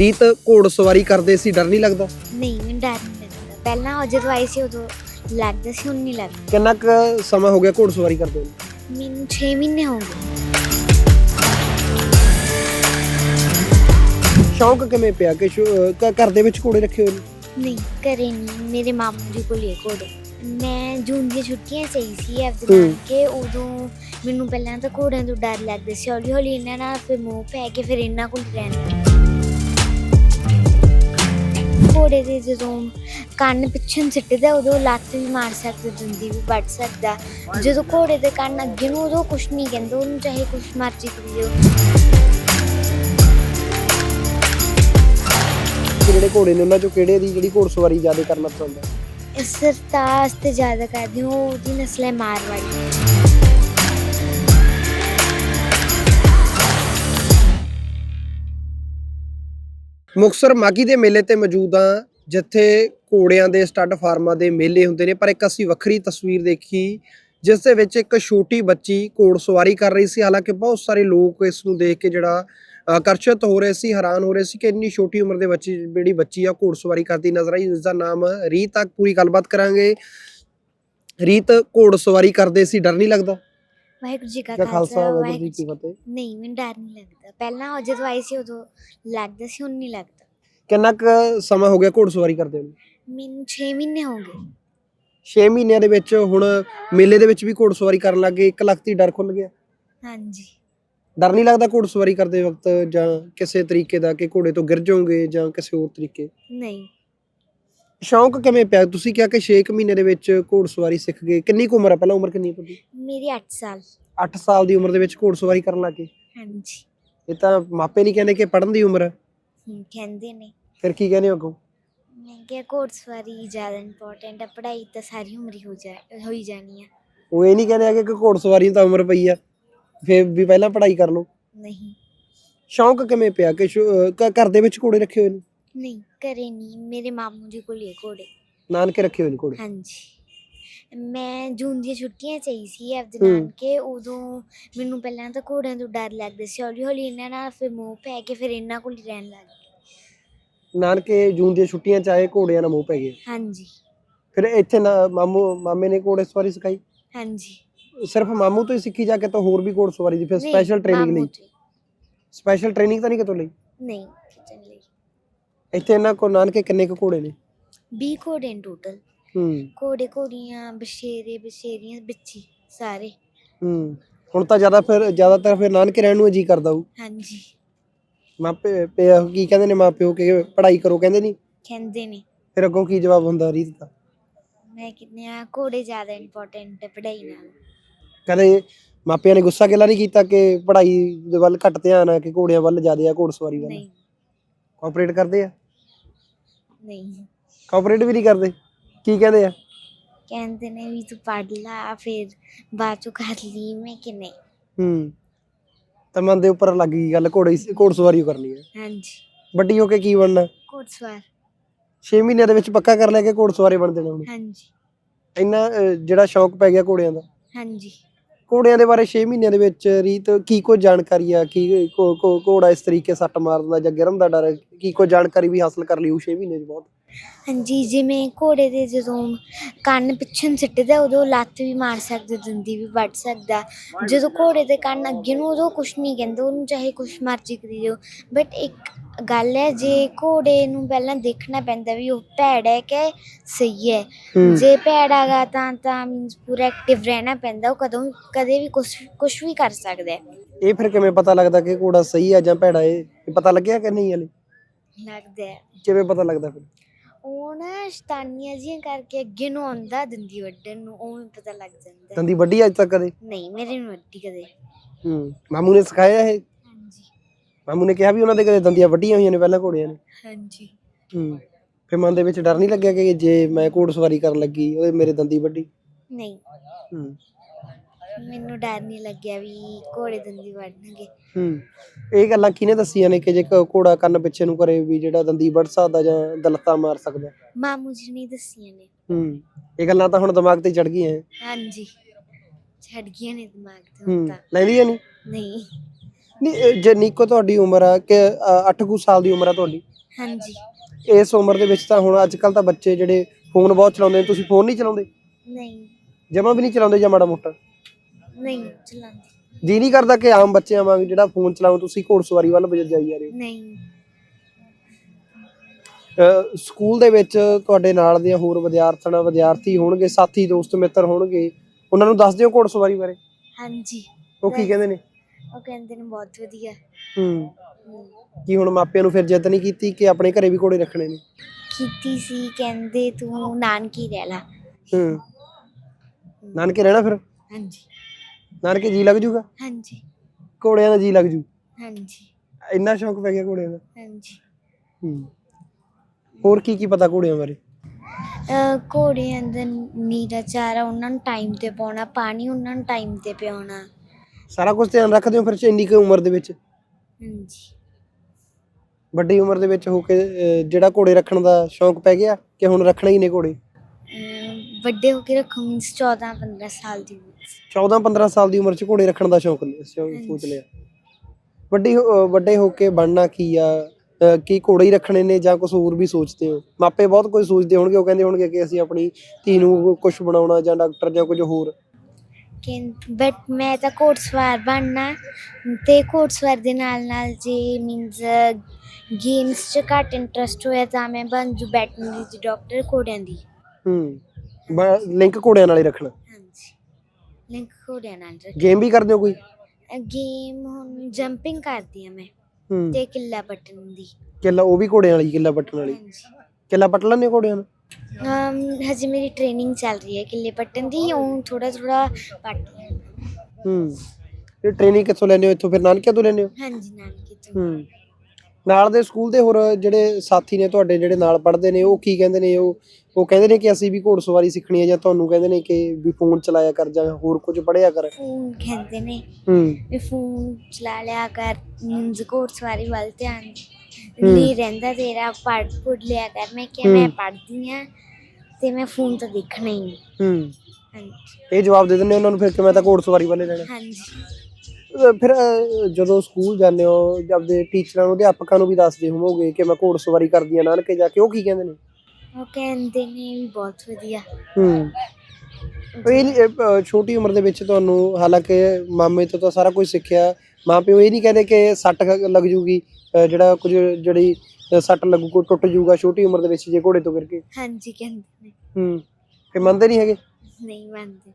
ਰੀਤ ਘੋੜ ਸਵਾਰੀ ਕਰਦੇ ਸੀ ਡਰ ਨਹੀਂ ਲੱਗਦਾ? ਨਹੀਂ ਮੈਨੂੰ ਡਰ ਨਹੀਂ ਲੱਗਦਾ। ਪਹਿਲਾਂ ਜਦੋਂ ਆਈ ਸੀ ਉਦੋਂ ਲੱਗਦਾ ਸੀ ਹੁਣ ਨਹੀਂ ਲੱਗਦਾ। ਕਿੰਨਾ ਕੁ ਸਮਾਂ ਹੋ ਗਿਆ ਘੋੜ ਸਵਾਰੀ ਕਰਦੇ ਨੂੰ? ਮੈਨੂੰ 6 ਮਹੀਨੇ ਹੋ ਗਏ। ਸ਼ੌਂਕ ਕਿਵੇਂ ਪਿਆ ਕਿ ਸ਼ੁ- ਅਹ ਘ- ਘਰ ਦੇ ਵਿੱਚ ਘੋੜੇ ਰੱਖੇ ਹੋਏ ਨੇ? ਨਹੀਂ ਘਰੇ ਨਹੀਂ। ਮੇਰੇ ਮਾਮੂ ਜੀ ਕੋਲ ਹੀ ਹੈ ਘੋੜੇ। ਮੈਂ ਜੂਨ ਦੀਆਂ ਛੁੱਟੀਆਂ ਆਈ ਸੀ ਆਪਦੇ ਹੂੰ। ਨਾਨਕੇ ਉਦੋਂ ਮੈਨੂੰ ਪਹਿਲਾਂ ਤਾਂ ਘੋੜਿਆਂ ਤੋਂ ਡਰ ਲੱਗਦਾ ਸੀ। ਹੌਲੀ ਹੌਲੀ ਇਹਨਾਂ ਨਾਲ ਫਿਰ ਮੋਹ ਪੈ ਕੇ ਫਿਰ ਇਹਨਾਂ ਕੋਲ ਰਹਿਣ ਲੱਗ। ਘੋੜੇ ਦੇ ਜਦੋਂ ਕੰਨ ਪਿੱਛੇ ਨੂੰ ਸਿੱਟਦਾ ਉਦੋਂ ਲੱਤ ਵੀ ਮਾਰ ਸਕਦਾ ਦੰਦੀ ਵੀ ਵੱਢ ਸਕਦਾ। ਜਦੋਂ ਘੋੜੇ ਦੇ ਕੰਨ ਅੱਗੇ ਨੂੰ ਉਦੋਂ ਕੁਝ ਨਹੀਂ ਕਹਿੰਦਾ ਉਹਨੂੰ ਚਾਹੇ ਕੁਝ ਮਰਜ਼ੀ ਕਰੀ ਜਿਹੜੇ ਘੋੜੇ ਨੇ ਉਹਨਾਂ ਚੋਂ ਕਿਹੜੇ ਦੀ ਜਿਹੜੀ ਘੋੜ ਸਵਾਰੀ ਜ਼ਿਆਦਾ ਕਰਨਾ ਪਸੰਦ ਹੈ ਇਸ ਸਰਤਾਜ ਤੇ ਜ਼ਿਆਦਾ ਕਰਦੀ ਹਾਂ ਉਹਦੀ ਨਸਲ ਹੈ ਮਾਰਵਾੜੀ। ਮੁਕਸਰ ਮਾਗੀ ਦੇ ਮੇਲੇ ਤੇ ਮੌਜੂਦ ਹਾਂ, ਜਿੱਥੇ ਘੋੜਿਆਂ ਦੇ ਸਟੱਡ ਫਾਰਮਾਂ ਦੇ ਮੇਲੇ ਹੁੰਦੇ ਨੇ, ਪਰ ਇੱਕ ਅਸੀਂ ਵੱਖਰੀ ਤਸਵੀਰ ਦੇਖੀ, ਜਿਸ ਦੇ ਵਿੱਚ ਇੱਕ ਛੋਟੀ ਬੱਚੀ ਘੋੜ ਸਵਾਰੀ ਕਰ ਰਹੀ ਸੀ, ਹਾਲਾਂਕਿ ਬਹੁਤ ਸਾਰੇ ਲੋਕ ਇਸ ਨੂੰ ਦੇਖ ਕੇ ਜਿਹੜਾ ਆਕਰਸ਼ਿਤ ਹੋ ਰਹੇ ਸੀ, ਹੈਰਾਨ ਹੋ ਰਹੇ ਸੀ ਕਿ ਇੰਨੀ ਛੋਟੀ ਉਮਰ ਦੇ ਬੱਚੀ, ਜਿਹੜੀ ਬੱਚੀ ਆ, ਘੋੜ ਸਵਾਰੀ ਕਰਦੀ ਨਜ਼ਰ ਆਈ ਉਸ ਦਾ ਨਾਮ ਰੀਤ ਤੱਕ ਪੂਰੀ ਗੱਲਬਾਤ ਕਰਾਂਗੇ। ਰੀਤ ਘੋੜ ਸਵਾਰੀ ਕਰਦੇ ਸੀ, ਡਰ ਨਹੀਂ ਲੱਗਦਾ? ਵਾਹਿਗੁਰੂ ਜੀ ਕਾ ਖਾਲਸਾ ਵਾਹਿਗੁਰੂ ਜੀ ਕੀ ਫਤਿਹ। ਨਹੀਂ ਮੈਨੂੰ ਡਰ ਨਹੀਂ ਲੱਗਦਾ। ਪਹਿਲਾਂ ਜਦੋਂ ਆਈ ਸੀ ਉਦੋਂ ਲੱਗਦਾ ਸੀ ਹੁਣ ਨਹੀਂ ਲੱਗਦਾ। ਕਿੰਨਾ ਕੁ ਸਮਾਂ ਹੋ ਗਿਆ ਘੋੜ ਸਵਾਰੀ ਕਰਦੇ ਨੂੰ ਮੈਨੂੰ 6 ਮਹੀਨੇ ਹੋ ਗਏ। 6 ਮਹੀਨਿਆਂ ਦੇ ਵਿੱਚ ਹੁਣ ਮੇਲੇ ਦੇ ਵਿੱਚ ਵੀ ਘੋੜ ਸਵਾਰੀ ਕਰਨ ਲੱਗੇ 1 ਲੱਖ ਦੀ ਡਰ ਖੁੱਲ ਗਿਆ। ਹਾਂਜੀ। ਡਰ ਨਹੀਂ ਲੱਗਦਾ ਘੋੜ ਸਵਾਰੀ ਕਰਦੇ ਵਕਤ ਜਾਂ ਕਿਸੇ ਤਰੀਕੇ ਦਾ ਕਿ ਘੋੜੇ ਤੋਂ ਗਿਰ ਜਾਓਗੇ ਜਾਂ ਕਿਸੇ ਹੋਰ ਤਰੀਕੇ? ਨਹੀਂ। ਸ਼ੌਂਕ ਕਿਵੇਂ ਪਿਆ? ਤੁਸੀਂ ਕਿਹਾ ਕਿ 6 ਮਹੀਨੇ ਦੇ ਵਿੱਚ ਘੋੜ ਸਵਾਰੀ ਸਿੱਖ ਗਏ। ਕਿੰਨੀ ਕੁ ਉਮਰ ਹੈ ਪਹਿਲਾਂ ਉਮਰ ਕਿੰਨੀ ਤੁਹਾਡੀ? ਮੇਰੀ 8 ਸਾਲ। 8 ਸਾਲ ਦੀ ਉਮਰ ਦੇ ਵਿੱਚ ਘੋੜ ਸਵਾਰੀ ਕਰਨ ਲੱਗੇ ਹਾਂਜੀ। ਇਹ ਤਾਂ ਮਾਪੇ ਨਹੀਂ ਕਹਿੰਦੇ ਕਿ ਪੜ੍ਹਨ ਦੀ ਉਮਰ। ਹੈ ਹਮ, ਕਹਿੰਦੇ ਨੇ। ਫਿਰ ਕੀ ਕਹਿੰਦੇ ਹੋ ਅੱਗੋਂ? ਮੈਂ ਕਿਹਾ ਘੋੜਸਵਾਰੀ ਜ਼ਿਆਦਾ ਇੰਪੋਰਟੈਂਟ ਹੈ ਪੜ੍ਹਾਈ ਤਾਂ ਸਾਰੀ ਉਮਰ ਹੀ ਹੋ ਜਾ ਹੋਈ ਜਾਣੀ ਹੈ ਉਹ ਇਹ ਨਹੀਂ ਕਹਿੰਦੇ ਹੈਗੇ ਕਿ ਘੋੜ ਸਵਾਰੀ ਨੂੰ ਤਾਂ ਉਮਰ ਪਈ ਆ। ਫਿਰ ਵੀ ਪਹਿਲਾਂ ਪੜ੍ਹਾਈ ਕਰ ਲਓ। ਨਹੀਂ। ਸ਼ੌਂਕ ਕਿਵੇਂ ਪਿਆ ਕਿ ਸ਼ੁ- ਅਹ ਘ- ਘਰ ਦੇ ਵਿੱਚ ਘੋੜੇ ਰੱਖੇ ਹੋਏ ਨੇ? ਨਹੀਂ ਘਰੇ ਨਹੀਂ ਮੇਰੇ ਮਾਮੂ ਜੀ ਕੋਲ ਹੀ ਹੈ ਘੋੜੇ। ਨਾਨਕੇ ਰੱਖੇ ਹੋਏ ਨੇ ਘੋੜੇ? ਹਾਂਜੀ। ਮੈਂ ਜੂਨ ਦੀਆਂ ਛੁੱਟੀਆਂ ਚ ਆਈ ਸੀ ਆਪਦੇ ਹੂੰ। ਨਾਨਕੇ ਉਦੋਂ ਮੈਨੂੰ ਪਹਿਲਾਂ ਤਾਂ ਘੋੜਿਆਂ ਤੋਂ ਡਰ ਲੱਗਦਾ ਸੀ। ਹੌਲੀ ਹੌਲੀ ਇਹਨਾਂ ਨਾਲ ਫਿਰ ਮੋਹ ਪੈ ਕੇ ਫਿਰ ਇਹਨਾਂ ਕੋਲ ਹੀ ਰਹਿਣ ਲੱਗ ਗਈ ਨਾਨਕੇ ਜੂਨ ਦੀਆਂ ਛੁੱਟੀਆਂ ਚ ਆਏ ਘੋੜਿਆਂ ਨਾਲ ਮੋਹ ਪੈ ਗਏ ਹਾਂਜੀ। ਫਿਰ ਇੱਥੇ ਨਾ ਮਾਮੂ ਮਾਮੇ ਨੇ ਘੋੜੇ ਸਵਾਰੀ ਸਿਖਾਈ? ਹਾਂਜੀ। ਸਿਰਫ ਮਾਮੂ ਤੋਂ ਹੀ ਸਿੱਖੀ ਜਾ ਕੇ ਤਾਂ ਹੋਰ ਵੀ ਘੋੜ ਸਵਾਰੀ ਦੀ ਫਿਰ ਨਹੀਂ, ਸਪੈਸ਼ਲ ਟ੍ਰੇਨਿੰਗ ਮਾਮੂ ਲਈ? ਜੀ। ਸਪੈਸ਼ਲ ਟ੍ਰੇਨਿੰਗ ਤਾਂ ਨਹੀਂ ਕਿਤੋਂ ਲਈ? ਨਹੀਂ। ਇੱਥੇ ਇਹਨਾਂ ਕੋ ਨਾਨਕੇ ਕਿੰਨੇ ਕੁ ਘੋੜੇ ਨੇ? 20 ਘੋੜੇ ਨੇ ਟੋਟਲ ਹੂੰ। ਘੋੜੇ ਘੋੜੀਆਂ ਬਸ਼ੇਰੇ ਬਸ਼ੇਰੀਆਂ ਬੱਚੀ ਸਾਰੇ। ਹੂੰ। ਹੁਣ ਤਾਂ ਜ਼ਿਆਦਾ ਫਿਰ ਜ਼ਿਆਦਾਤਰ ਫਿਰ ਨਾਨਕੇ ਰਹਿਣ ਨੂੰ ਜੀ ਕਰਦਾ ਹੂੰ ਹਾਂਜੀ। ਮਾਪੇ ਪਿਆ ਕੀ ਕਹਿੰਦੇ ਨੇ ਮਾਪਿਓ ਕਿ ਪੜ੍ਹਾਈ ਕਰੋ ਕਹਿੰਦੇ ਨਹੀਂ ਕਹਿੰਦੇ ਨੇ। ਫਿਰ ਅੱਗੋਂ ਕੀ ਜਵਾਬ ਹੁੰਦਾ ਰੀਤ ਦਾ? ਮੈਂ ਕਿੰਨੇ ਆ ਘੋੜੇ ਜ਼ਿਆਦਾ ਇੰਪੋਰਟੈਂਟ ਹੈ ਪੜ੍ਹਾਈ ਨਾਲ। ਕਦੇ ਮਾਪਿਆਂ ਨੇ ਗੁੱਸਾ ਗਿਲਾ ਨਹੀਂ ਕੀਤਾ ਕਿ ਪੜ੍ਹਾਈ ਦੇ ਵੱਲ ਘੱਟ ਧਿਆਨ ਆ ਕਿ ਘੋੜਿਆਂ ਵੱਲ ਜ਼ਿਆਦਾ ਆ ਘੋੜ ਸਵਾਰੀ ਵੱਲ? ਨਹੀਂ। ਕੋਆਪਰੇਟ ਕਰਦੇ ਆ? ਨਹੀਂ। ਕੋਆਪਰੇਟ ਵੀ ਨਹੀਂ ਕਰਦੇ। ਕੀ ਕਹਿੰਦੇ ਆ? ਕਹਿੰਦੇ ਨੇ ਵੀ ਤੂੰ ਪੜ੍ਹ ਲਾ ਫਿਰ ਬਾਅਦ ਚੋਂ ਕਰ ਲਈ ਮੈਂ ਕਿ ਨਹੀਂ। ਹੂੰ। ਤਾਂ ਮਨ ਦੇ ਉੱਪਰ ਲੱਗ ਗਈ ਗੱਲ ਘੋੜੇ ਘੋੜ ਸਵਾਰੀ ਕਰਨੀ ਹੈ। ਹਾਂਜੀ। ਵੱਡੀ ਹੋ ਕੇ ਕੀ ਬਣਨਾ? ਘੋੜਸਵਾਰ 6 ਮਹੀਨਿਆਂ ਦੇ ਵਿੱਚ ਪੱਕਾ ਕਰ ਲਿਆ ਕਿ ਘੋੜ ਸਵਾਰੇ ਬਣ ਹੁਣ ਹਾਂਜੀ। ਇੰਨਾ ਅਹ, ਜਿਹੜਾ ਸ਼ੌਂਕ ਪੈ ਗਿਆ ਘੋੜਿਆਂ ਦਾ। ਹਾਂਜੀ। ਘੋੜਿਆਂ ਦੇ ਬਾਰੇ 6 ਮਹੀਨਿਆਂ ਦੇ ਵਿੱਚ ਰੀਤ, ਕੀ ਕੁਝ ਜਾਣਕਾਰੀ ਆ? ਕੀ ਘੋ- ਘੋ- ਘੋੜਾ ਇਸ ਤਰੀਕੇ ਸੱਟ ਮਾਰਦਾ ਜਾਂ ਗਿਰਨ ਦਾ ਡਰ ਕੀ ਕੁਝ ਜਾਣਕਾਰੀ ਵੀ ਹਾਸਲ ਕਰ ਲਈ ਉਹ 6 ਮਹੀਨੇ ਚ ਬਹੁਤ? ਹਾਂਜੀ ਜਿਵੇਂ ਘੋੜੇ ਦੇ ਜਦੋਂ ਕੰਨ ਪਿੱਛੇ ਨੂੰ ਸਿੱਟਦਾ ਉਦੋਂ ਲੱਤ ਵੀ ਮਾਰ ਸਕਦਾ ਦੰਦੀ ਵੀ ਵੱਢ ਸਕਦਾ। ਜਦੋਂ ਘੋੜੇ ਦੇ ਕੰਨ ਅੱਗੇ ਨੂੰ ਉਦੋਂ ਕੁਝ ਨਹੀਂ ਕਹਿੰਦਾ ਉਹਨੂੰ ਚਾਹੇ ਕੁਝ ਮਰਜ਼ੀ ਕਰੀ ਜਾਓ। ਬਟ ਇੱਕ ਗੱਲ ਹੈ ਜੇ ਘੋੜੇ ਨੂੰ ਪਹਿਲਾਂ ਦੇਖਣਾ ਪੈਂਦਾ ਵੀ ਉਹ ਭੈੜ ਹੈ ਕਿ ਸਹੀ ਹੈ। ਹੂੰ। ਜੇ ਭੈੜ ਹੈਗਾ ਤਾਂ ਤਾਂ ਮੀਨਸ ਪੂਰਾ ਐਕਟਿਵ ਰਹਿਣਾ ਪੈਂਦਾ ਉਹ ਕਦੋਂ ਕਦੇ ਵੀ ਕੁਝ ਕੁਝ ਵੀ ਕਰ ਸਕਦਾ ਹੈ। ਇਹ ਫਿਰ ਕਿਵੇਂ ਪਤਾ ਲੱਗਦਾ ਕਿ ਘੋੜਾ ਸਹੀ ਆ ਜਾਂ ਭੈੜਾ ਇਹ ਪਤਾ ਲੱਗਿਆ ਕਿ ਨਹੀਂ ਹਲੇ? ਲੱਗਦਾ ਹੈ। ਕਿਵੇਂ ਪਤਾ ਲੱਗਦਾ ਫਿਰ? ਉਹ ਨਾ ਸ਼ਤਾਨੀਆਂ ਜਿਹੀਆਂ ਕਰਕੇ ਅੱਗੇ ਨੂੰ ਆਉਂਦਾ ਦੰਦੀ ਵੱਢਣ ਨੂੰ ਉਵੇਂ ਪਤਾ ਲੱਗ ਜਾਂਦਾ। ਹੈ। ਦੰਦੀ ਵੱਡੀ ਅੱਜ ਤੱਕ ਕਦੇ? ਨਹੀਂ ਮੇਰੇ ਨੂੰ ਵੱਡੀ ਕਦੇ। ਹੂੰ ਮਾਮੂ ਨੇ ਸਿਖਾਇਆ ਇਹ? ਹਾਂਜੀ। ਮਾਮੂ ਨੇ ਕਿਹਾ ਵੀ ਉਹਨਾਂ ਦੇ ਕਦੇ ਦੰਦੀਆਂ ਵੱਡੀਆਂ ਹੋਈਆਂ ਨੇ ਪਹਿਲਾਂ ਘੋੜਿਆਂ ਨੇ? ਹਾਂਜੀ। ਹੂੰ ਫਿਰ ਮਨ ਦੇ ਵਿੱਚ ਡਰ ਨਹੀਂ ਲੱਗਿਆ ਕਿ ਜੇ ਮੈਂ ਘੋੜ ਸਵਾਰੀ ਕਰਨ ਲੱਗੀ ਉਹਦੇ ਮੇਰੇ ਦੰਦੀ ਵੱਡੀ ਨਹੀਂ। ਹੂੰ। ਮੈਨੂੰ ਡਰ ਨਹੀਂ ਲੱਗਿਆ ਵੀ ਘੋੜੇ ਦੰਦੀ ਵੱਢਣਗੇ। ਹੂੰ ਇਹ ਗੱਲਾਂ ਕਿਹਨੇ ਦੱਸੀਆਂ ਨੇ ਕਿ ਜੇ ਕ- ਘੋੜਾ ਕੰਨ ਪਿੱਛੇ ਨੂੰ ਕਰੇ ਵੀ ਜਿਹੜਾ ਦੰਦੀ ਵੱਢ ਸਕਦਾ ਜਾਂ ਦਲਤਾ ਮਾਰ ਸਕਦਾ? ਮਾਮੂ ਜੀ ਨੇ ਦੱਸੀਆਂ ਨੇ। ਹੂੰ ਇਹ ਗੱਲਾਂ ਤਾਂ ਹੁਣ ਦਿਮਾਗ ਤੇ ਚੜ ਗਈਆਂ ਹੈ। ਹਾਂਜੀ ਛੱਡ ਗਈਆਂ ਨੇ ਦਿਮਾਗ ਤੋਂ ਹੂੰ ਤਾਂ। ਲੈਂਦੀਆਂ ਨਹੀਂ ਨਹੀਂ। ਨਹੀਂ ਇਹ ਜੇ ਨੀਕੋ ਤੁਹਾਡੀ ਉਮਰ ਆ ਕਿ 8 ਕੁ ਸਾਲ ਦੀ ਉਮਰ ਆ ਤੁਹਾਡੀ? ਹਾਂਜੀ। ਇਸ ਉਮਰ ਦੇ ਵਿੱਚ ਤਾਂ ਹੁਣ ਅੱਜ ਕੱਲ ਤਾਂ ਬੱਚੇ ਜਿਹੜੇ ਫੋਨ ਬਹੁਤ ਚਲਾਉਂਦੇ ਨੇ ਤੁਸੀਂ ਫੋਨ ਨਹੀਂ ਚਲਾਉਂਦੇ? ਨਹੀਂ। ਜਮਾ ਵੀ ਨਹੀਂ ਚਲਾਉਂਦੇ ਜਾਂ ਮਾੜਾ ਮੋਟਾ? ਨਹੀਂ ਚਲਾਉਂਦੀ। ਜੀ ਨਹੀਂ ਕਰਦਾ ਕਿ ਆਮ ਬੱਚਿਆਂ ਵਾਂਗ ਜਿਹੜਾ ਫੋਨ ਚਲਾਉਂ ਤੁਸੀਂ ਘੋੜਸਵਾਰੀ ਵੱਲ ਵਜ ਜਾਈ ਜਾ ਰਹੇ ਨਹੀਂ। ਹੋ ਅਹ ਸਕੂਲ ਦੇ ਵਿੱਚ ਤੁਹਾਡੇ ਨਾਲ ਦੇ ਹੋਰ ਵਿਦਿਆਰਥਣ ਵਿਦਿਆਰਥੀ ਹੋਣਗੇ ਸਾਥੀ ਦੋਸਤ ਮਿੱਤਰ ਹੋਣਗੇ। ਉਹਨਾਂ ਨੂੰ ਦੱਸ ਦਿਓ ਘੋੜਸਵਾਰੀ ਬਾਰੇ। ਹਾਂਜੀ। ਉਹ ਕੀ ਕਹਿੰਦੇ ਨੇ? ਉਹ ਕਹਿੰਦੇ ਨੇ ਬਹੁਤ ਵਧੀਆ। ਹੂੰ। ਹਮ, ਕੀ ਹੁਣ ਮਾਪਿਆਂ ਨੂੰ ਫਿਰ ਜਿੱਦ ਨਹੀਂ ਕੀਤੀ ਕਿ ਆਪਣੇ ਘਰੇ ਵੀ ਘੋੜੇ ਰੱਖਣੇ ਨੇ? ਕੀਤੀ ਸੀ ਕਹਿੰਦੇ ਤੂੰ ਨਾਨਕੀ ਰਹਿ ਲਾ। ਹੂੰ। ਨਾਨਕੇ ਰਹਿਣਾ ਫਿਰ? ਹਾਂਜੀ। ਨਾਨਕੇ ਜੀ ਲੱਗ ਜੂਗਾ? ਹਾਂਜੀ। ਘੋੜਿਆਂ ਦਾ ਜੀ ਲੱਗ ਜੂ। ਹਾਂਜੀ। ਇੰਨਾ ਸ਼ੌਂਕ ਪੈ ਗਿਆ ਘੋੜਿਆਂ ਦਾ? ਹਾਂਜੀ। ਹੂੰ। ਹੋਰ ਕੀ ਕੀ ਪਤਾ ਘੋੜਿਆਂ ਬਾਰੇ? ਅਹ ਘੋੜਿਆਂ ਦਾ ਨੀਰਾ ਚਾਰਾ ਉਹਨਾਂ ਨੂੰ ਟਾਈਮ ਤੇ ਪਾਉਣਾ ਪਾਣੀ ਉਹਨਾਂ ਨੂੰ ਟਾਈਮ ਤੇ ਪਿਆਉਣਾ। ਸਾਰਾ ਕੁਝ ਧਿਆਨ ਰੱਖਦੇ ਹੋ ਫਿਰ ਇੰਨੀ ਕੁ ਉਮਰ ਦੇ ਵਿੱਚ? ਹਾਂਜੀ। ਵੱਡੀ ਉਮਰ ਦੇ ਵਿੱਚ ਹੋ ਕੇ ਅਹ, ਜਿਹੜਾ ਘੋੜੇ ਰੱਖਣ ਦਾ ਸ਼ੌਂਕ ਪੈ ਗਿਆ ਕਿ ਹੁਣ ਰੱਖਣੇ ਹੀ ਨੇ ਘੋੜੇ? ਅਹ ਵੱਡੇ ਹੋ ਕੇ ਰੱਖੋ ਮੀਨਸ 14 15 ਸਾਲ ਦੀ ਉਮਰ 'ਚ। 14 15 ਸਾਲ ਦੀ ਉਮਰ 'ਚ ਘੋੜੇ ਰੱਖਣ ਦਾ ਸ਼ੌਂਕ ਲਿਆ- ਸ਼ੌਂਕ ਸੋਚ ਲਿਆ। ਵੱਡੀ ਹੋ- ਵੱਡੇ ਹੋ ਕੇ ਬਣਨਾ ਕੀ ਆ? ਅਹ, ਕੀ ਘੋੜੇ ਹੀ ਰੱਖਣੇ ਨੇ ਜਾਂ ਕੁਝ ਹੋਰ ਵੀ ਸੋਚਦੇ ਹੋ? ਮਾਪੇ ਬਹੁਤ ਕੁਝ ਸੋਚਦੇ ਹੋਣਗੇ ਉਹ ਕਹਿੰਦੇ ਹੋਣਗੇ ਕਿ ਅਸੀਂ ਆਪਣੀ ਧੀ ਨੂੰ ਕੁਝ ਬਣਾਉਣਾ ਜਾਂ ਡਾਕਟਰ ਜਾਂ ਕੁਝ ਹੋਰ। ਕਿ ਬਟ ਮੈਂ ਤਾਂ ਘੋੜਸਵਾਰ ਬਣਨਾ ਤੇ ਘੋੜਸਵਾਰ ਦੇ ਨਾਲ ਨਾਲ ਜੇ ਮੀਨਸ ਗੇਮਸ 'ਚ ਘੱਟ ਇੰਟਰਸਟ ਹੋਇਆ ਤਾਂ ਮੈਂ ਬਣ ਜੂ ਵੈਟਰਨਰੀ ਦੀ ਡਾਕਟਰ ਘੋੜਿਆਂ ਦੀ। ਹੂੰ ਲਿੰਕ ਘੋੜਿਆਂ ਨਾਲ ਹੀ ਰੱਖਣਾ। ਲਿੰਕ ਘੋੜਿਆਂ ਨਾਲ ਗੇਮ ਵੀ ਕਰਦੇ ਹੋ ਕੋਈ? ਗੇਮ ਹੁਣ ਜੰਪਿੰਗ ਕਰਦੀ ਆ ਮੈਂ। ਹੂੰ। ਤੇ ਕਿੱਲਾ ਪੱਟਣ ਦੀ। ਕਿੱਲਾ ਉਹ ਵੀ ਘੋੜਿਆਂ ਵਾਲੀ ਕਿੱਲਾ ਪੱਟਣ ਵਾਲੀ। ਹਾਂਜੀ। ਕਿੱਲਾ ਪੱਟ ਲੈਂਦੇ ਹੋ ਘੋੜਿਆਂ ਨੂੰ? ਅਮ ਹਜੇ ਮੇਰੀ ਟ੍ਰੇਨਿੰਗ ਚੱਲ ਰਹੀ ਹੈ ਕਿੱਲੇ ਪੱਟਣ ਦੀ ਉਹ ਥੋੜਾ ਥੋੜਾ ਪੱਟ। ਹੂੰ। ਇਹ ਟ੍ਰੇਨਿੰਗ ਕਿੱਥੋਂ ਲੈਂਦੇ ਹੋ? ਇੱਥੋਂ ਫਿਰ ਨਾਨਕਿਆਂ ਤੋਂ ਲੈਂਦੇ ਹੋ? ਹਾਂਜੀ ਨਾਨਕੇ ਤੋਂ। ਹੂੰ। ਨਾਲ ਦੇ ਸਕੂਲ ਦੇ ਹੋਰ ਜਿਹੜੇ ਸਾਥੀ ਨੇ ਤੁਹਾਡੇ ਜਿਹੜੇ ਨਾਲ ਪੜ੍ਹਦੇ ਨੇ ਉਹ ਕੀ ਕਹਿੰਦੇ ਨੇ? ਉਹ ਉਹ ਕਹਿੰਦੇ ਨੇ ਕਿ ਅਸੀਂ ਵੀ ਘੋੜਸਵਾਰੀ ਸਿੱਖਣੀ ਹੈ ਜਾਂ ਤੁਹਾਨੂੰ ਕਹਿੰਦੇ ਨੇ ਕਿ ਵੀ ਫੋਨ ਚਲਾਇਆ ਕਰ ਜਾਂ ਹੋਰ ਕੁਝ ਪੜ੍ਹਿਆ ਕਰ? ਫੋਨ ਕਹਿੰਦੇ ਨੇ ਹੂੰ। ਵੀ ਫੋਨ ਚਲਾ ਲਿਆ ਕਰ ਮੀਨਸ ਘੋੜਸਵਾਰੀ ਵੱਲ ਧਿਆਨ। ਨਹੀਂ ਰਹਿੰਦਾ ਤੇਰਾ ਪੜ੍ਹ ਪੁੱਢ ਲਿਆ ਕਰ। ਮੈਂ ਕਿਹਾ ਮੈਂ ਹੂੰ। ਪੜ੍ਹਦੀ ਆ ਤੇ ਮੈਂ ਫੋਨ ਤਾਂ ਦੇਖਣਾ ਹੀ ਨਹੀਂ। ਹੂੰ। ਹਾਂਜੀ। ਇਹ ਜਵਾਬ ਦੇ ਦਿੰਦੇ ਉਹਨਾਂ ਨੂੰ ਫਿਰ ਕਿ ਮੈਂ ਤਾਂ ਘੋੜਸਵਾਰੀ ਵਾਲੇ ਲੈਣਾ ਹਾਂਜੀ। ਫਿਰ ਅਹ, ਜਦੋਂ ਸਕੂਲ ਜਾਂਦੇ ਹੋ ਜਾਂ ਆਪਦੇ ਟੀਚਰਾਂ ਨੂੰ ਅਧਿਆਪਕਾਂ ਨੂੰ ਵੀ ਦੱਸਦੇ ਹੋਵੋਗੇ ਕਿ ਮੈਂ ਘੋੜਸਵਾਰੀ ਕਰਦੀ ਆ ਨਾਨਕੇ ਜਾ ਕੇ ਉਹ ਕੀ ਕਹਿੰਦੇ ਨੇ? ਉਹ ਕਹਿੰਦੇ ਨੇ ਵੀ ਬਹੁਤ ਵਧੀਆ। ਹੂੰ। ਇਹ ਨਹੀਂ- ਇਹ, ਅਹ, ਛੋਟੀ ਉਮਰ ਦੇ ਵਿੱਚ ਤੁਹਾਨੂੰ ਹਾਲਾਂਕਿ ਮਾਮੇ ਤੋਂ ਤਾਂ ਸਾਰਾ ਕੁਝ ਸਿੱਖਿਆ ਮਾਪਿਓ ਇਹ ਨਹੀਂ ਕਹਿੰਦੇ ਕਿ ਸੱਟ ਖ- ਲੱਗ ਜੂਗੀ ਅਹ, ਜਿਹੜਾ ਕੁਝ ਜਿਹੜੀ ਅਹ, ਸੱਟ ਲੱਗੂ ਕੋ ਟੁੱਟ ਜੂਗਾ ਛੋਟੀ ਉਮਰ ਦੇ ਵਿੱਚ ਜੇ ਘੋੜੇ ਤੋਂ ਗਿਰ ਕੇ। ਹਾਂਜੀ ਕਹਿੰਦੇ ਨੇ। ਹੂੰ। ਕਿ ਮੰਨਦੇ ਨਹੀਂ ਹੈਗੇ? ਨਹੀਂ ਮੰਨਦੇ।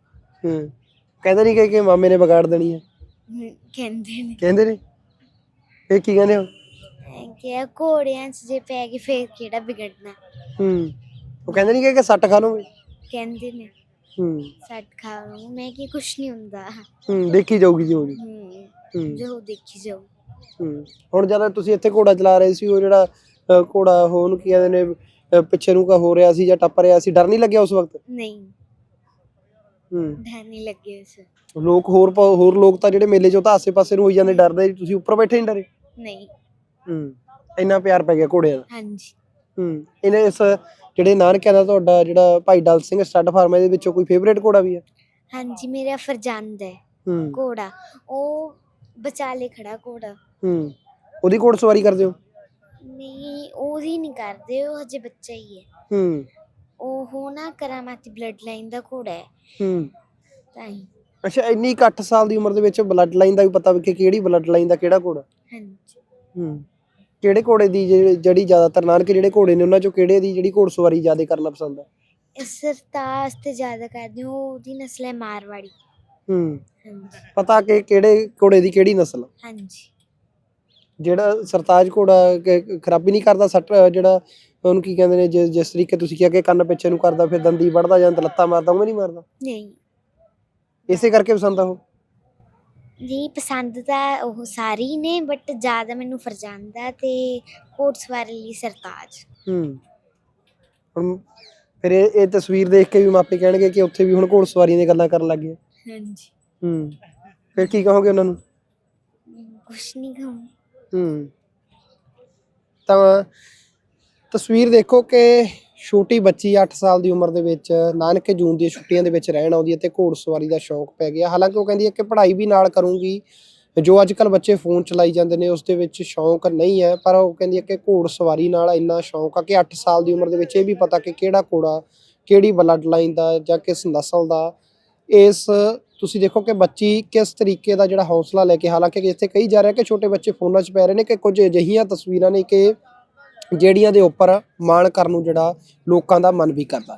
ਹੂੰ। ਕਹਿੰਦੇ ਨਹੀਂ ਕਿ ਕਿ ਮਾਮੇ ਨੇ ਵਿਗਾੜ ਦੇਣੀ ਹੈ। ਕਹਿੰਦੇ ਨੇ। ਕਹਿੰਦੇ ਨੇ? ਇਹ ਕੀ ਕਹਿੰਦੇ ਹੋ ਕਿ ਘੋੜਿਆਂ 'ਚ ਜੇ ਪੈ ਗਈ ਫੇਰ ਕਿਹੜਾ ਵਿਗੜਨਾ? ਹੂੰ। ਉਹ ਕਹਿੰਦੇ ਨਹੀਂ ਕਿ ਸੱਟ ਖਾ ਲਓਗੇ ਕਹਿੰਦੇ ਨੇ। ਹੂੰ। ਸੱਟ ਖਾ ਲਊਂ ਮੈਂ ਕਿ ਕੁਛ ਨਹੀਂ ਹੁੰਦਾ। ਹੂੰ ਦੇਖੀ ਜਾਊਗੀ ਜੋ ਵੀ ਹੂੰ ਹੂੰ। ਜੋ ਦੇਖੀ ਜਾਓ ਹੂੰ। ਹੁਣ ਜਦ ਤੁਸੀਂ ਇੱਥੇ ਘੋੜਾ ਚਲਾ ਰਹੇ ਸੀ ਉਹ ਜਿਹੜਾ ਘੋੜਾ ਉਹ ਉਹਨੂੰ ਕੀ ਕਹਿੰਦੇ ਨੇ ਪਿੱਛੇ ਨੂੰ ਕਾ ਹੋ ਰਿਹਾ ਸੀ ਜਾਂ ਟੱਪ ਰਿਹਾ ਸੀ ਡਰ ਨਹੀਂ ਲੱਗਿਆ ਉਸ ਵਕਤ? ਨਹੀਂ। ਹੂੰ। ਡਰ ਨਹੀਂ ਲੱਗੇ ਉਸ। ਲੋਕ ਹੋਰ ਪ- ਹੋਰ ਲੋਕ ਤਾਂ ਜਿਹੜੇ ਮੇਲੇ 'ਚ ਉਹ ਤਾਂ ਆਸੇ-ਪਾਸੇ ਨੂੰ ਹੋਈ ਜਾਂਦੇ ਡਰਦੇ ਤੁਸੀਂ ਉੱਪਰ ਬੈਠੇ ਨਹੀਂ ਡਰੇ? ਨਹੀਂ। ਹੂੰ। ਇੰਨਾ ਪਿਆਰ ਪੈ ਗਿਆ ਘੋੜਿਆਂ ਦਾ? ਹਾਂਜੀ। ਹੂੰ। ਇਹਨੇ ਇਸ ਜਿਹੜੇ ਨਾਨਕਿਆਂ ਦਾ ਤੁਹਾਡਾ ਜਿਹੜਾ ਭਾਈ ਦਲ ਸਿੰਘ ਸਟੱਡ ਫਾਰਮ ਇਹਦੇ ਵਿੱਚੋਂ ਕੋਈ ਫੇਵਰੇਟ ਘੋੜਾ ਵੀ ਹੈ? ਹਾਂਜੀ ਮੇਰਾ ਫਰਜ਼ੰਦ ਹੈ। ਹੂੰ। ਘੋੜਾ। ਉਹ ਵਿਚਾਲੇ ਖੜਾ ਘੋੜਾ। ਹੂੰ। ਉਹਦੀ ਘੋੜ ਸਵਾਰੀ ਕਰਦੇ ਹੋ? ਨਹੀਂ ਉਹਦੀ ਨਹੀਂ ਕਰਦੇ। ਉਹ ਹਜੇ ਬੱਚਾ ਹੀ ਹੈ। ਹੂੰ। ਉਹ ਨਾ ਕਰਾਮਾਤੀ ਬਲੱਡ ਲਾਈਨ ਦਾ ਘੋੜਾ ਹੈ। ਹੂੰ। ਤਾਂ ਹੀ। ਅੱਛਾ ਇੰਨੀ ਕੁ ਸਾਲ ਦੀ ਉਮਰ ਦੇ ਵਿੱਚ ਬਲੱਡ ਲਾਈਨ ਦਾ ਵੀ ਪਤਾ ਵੀ ਕਿ ਕਿਹੜੀ ਬਲੱਡ ਲਾਈਨ ਦਾ ਕਿਹੜਾ ਘੋੜਾ? ਹਾਂਜੀ। ਹੂੰ। ਕਿਹੜੇ ਘੋੜੇ ਦੀ ਜਿਹੜੀ ਜਿਹੜੀ ਜ਼ਿਆਦਾਤਰ ਨਾਨਕੇ ਜਿਹੜੇ ਘੋੜੇ ਨੇ ਉਹਨਾਂ ਚੋਂ ਕਿਹੜੇ ਦੀ ਜਿਹੜੀ ਘੋੜਸਵਾਰੀ ਜ਼ਿਆਦਾ ਕਰਨਾ ਪਸੰਦ ਹੈ? ਇਸ ਸਰਤਾਜ ਤੇ ਜ਼ਿਆਦਾ ਕਰਦੇ ਹੋ ਉਹਦੀ ਨਸਲ ਹੈ ਮਾਰਵਾੜੀ। ਹੂੰ। ਹਾਂਜੀ। ਪਤਾ ਕਿ ਕਿਹੜੇ ਘੋੜੇ ਦੀ ਕਿਹੜੀ ਨਸਲ ਆ। ਹਾਂਜੀ। ਜਿਹੜਾ ਸਰਤਾਜ ਘੋੜਾ ਕ- ਖਰਾਬੀ ਨਹੀਂ ਕਰਦਾ ਸੱਟ ਜਿਹੜਾ ਉਹਨੂੰ ਕੀ ਕਹਿੰਦੇ ਨੇ ਜਿਸ ਜਿਸ ਤਰੀਕੇ ਤੁਸੀਂ ਕਿਹਾ ਕਿ ਕੰਨ ਪਿੱਛੇ ਨੂੰ ਕਰਦਾ ਫਿਰ ਦੰਦੀ ਵੜਦਾ ਜਾਂ ਲੱਤਾਂ ਮਾਰਦਾ ਉਹ ਨਹੀਂ ਮਾਰਦਾ? ਨਹੀਂ। ਇਸੇ ਕਰਕੇ ਪਸੰਦ ਆ ਉਹ? ਜੀ ਪਸੰਦ ਤਾਂ ਉਹ ਸਾਰੇ ਨੇ ਬਟ ਜ਼ਿਆਦਾ ਮੈਨੂੰ ਫਰਜ਼ੰਦ ਆ ਤੇ ਘੋੜਸਵਾਰੀ ਲਈ ਸਰਤਾਜ। ਹੂੰ। ਹੁਣ ਫਿਰ ਇਹ ਇਹ ਤਸਵੀਰ ਦੇਖ ਕੇ ਵੀ ਮਾਪੇ ਕਹਿਣਗੇ ਕਿ ਉੱਥੇ ਵੀ ਹੁਣ ਘੋੜਸਵਾਰੀਆਂ ਦੀਆਂ ਗੱਲਾਂ ਕਰਨ ਲੱਗ ਗਏ ਹਾਂਜੀ। ਹੂੰ। ਫਿਰ ਕੀ ਕਹੋਗੇ ਉਹਨਾਂ ਨੂੰ? ਕੁਛ ਨਹੀਂ ਕਹੂੰ। ਹੂੰ। ਤਾਂ ਤਸਵੀਰ ਦੇਖੋ ਕਿ ਛੋਟੀ ਬੱਚੀ 8 ਸਾਲ ਦੀ ਉਮਰ ਦੇ ਵਿੱਚ, ਨਾਨਕੇ ਜੂਨ ਦੀਆਂ ਛੁੱਟੀਆਂ ਦੇ ਵਿੱਚ ਰਹਿਣ ਆਉਂਦੀ ਹੈ ਤੇ ਘੋੜਸਵਾਰੀ ਦਾ ਸ਼ੌਂਕ ਪੈ ਗਿਆ। ਹਾਲਾਂਕਿ ਉਹ ਕਹਿੰਦੀ ਹੈ ਕਿ ਪੜ੍ਹਾਈ ਵੀ ਨਾਲ ਕਰੂੰਗੀ, ਜੋ ਅੱਜ ਕੱਲ ਬੱਚੇ ਫੋਨ ਚਲਾਈ ਜਾਂਦੇ ਨੇ, ਉਸ ਦੇ ਵਿੱਚ ਸ਼ੌਂਕ ਨਹੀਂ ਹੈ, ਪਰ ਉਹ ਕਹਿੰਦੀ ਹੈ ਕਿ ਘੋੜ ਸਵਾਰੀ ਨਾਲ ਇੰਨਾ ਸ਼ੌਂਕ ਆ ਕਿ 8 ਸਾਲ ਦੀ ਉਮਰ ਦੇ ਵਿੱਚ ਇਹ ਵੀ ਪਤਾ ਕਿ ਕਿਹੜਾ ਘੋੜਾ, ਕਿਹੜੀ ਬਲੱਡ ਲਾਈਨ ਦਾ ਜਾਂ ਕਿਸ ਨਸਲ ਦਾ। ਇਸ, ਤੁਸੀਂ ਦੇਖੋ ਕਿ ਬੱਚੀ ਕਿਸ ਤਰੀਕੇ ਦਾ ਜਿਹੜਾ ਹੌਸਲਾ ਲੈ ਕੇ, ਹਾਲਾਂਕਿ ਇੱਥੇ ਕਹੀ ਜਾ ਰਿਹਾ ਕਿ ਛੋਟੇ ਬੱਚੇ ਫੋਨਾਂ 'ਚ ਪੈ ਰਹੇ ਨੇ ਕਿ ਕੁਝ ਅਜਿਹੀਆਂ ਤਸਵੀਰਾਂ ਨੇ ਕਿ ਜਿਹੜੀਆਂ ਦੇ ਉੱਪਰ ਮਾਣ ਕਰਨ ਨੂੰ ਜਿਹੜਾ ਲੋਕਾਂ ਦਾ ਮਨ ਵੀ ਕਰਦਾ।